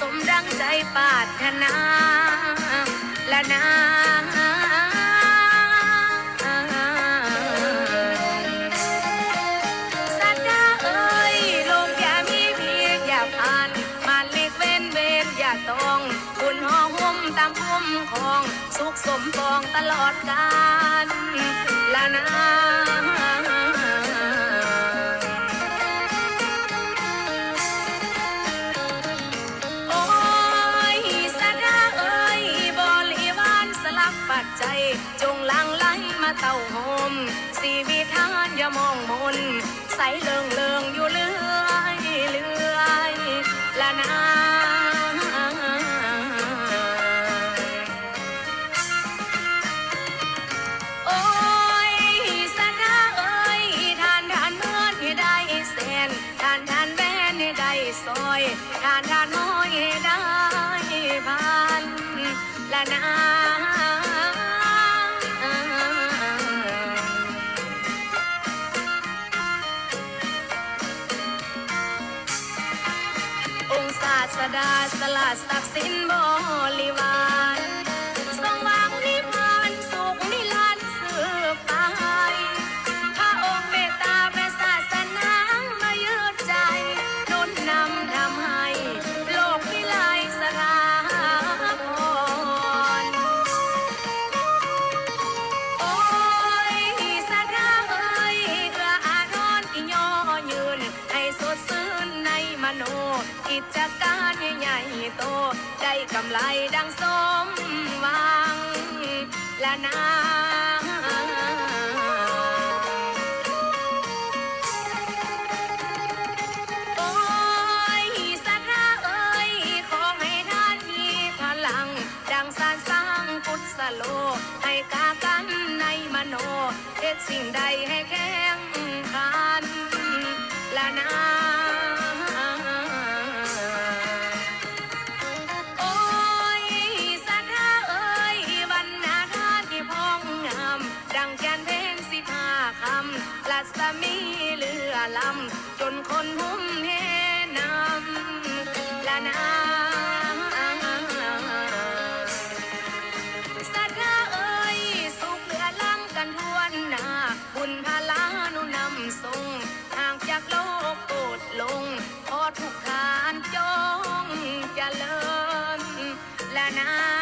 สมดังใจปรารถนา และนาสัตว์เอ้ยโลกอย่ามีเพียงอย่าผ่าน มาล็กเว้นเว้นอย่าต้องคุณห่อหุ้มตามพุ่มของ สุขสมปองตลอดกาลละนา ใจ จงลังไหลมาเต่าหอมสีวิทานอย่ามองมน ใสเลิงเลิงอยู่เรื่อ สดาสละศักดิ์สินบลิ กิจการใหญ่โต ได้กำไรดังสมหวัง และนางโอ้ยสัทธาเอ้ย ขอให้ท่านมีพลัง ดังสารสร้างกุศโล ให้กากันในมโนเฮ็ดสิ่งใดให้แข็ง ศมีเรือลำ จนคนหุ้มเฮนำและนาสัตว์เอ้ย สุขเรือลำกันทวนหนาบุญพลานุนำทรงห่างจากโลกโกดลง พอทุกขานจงจะเลินและนา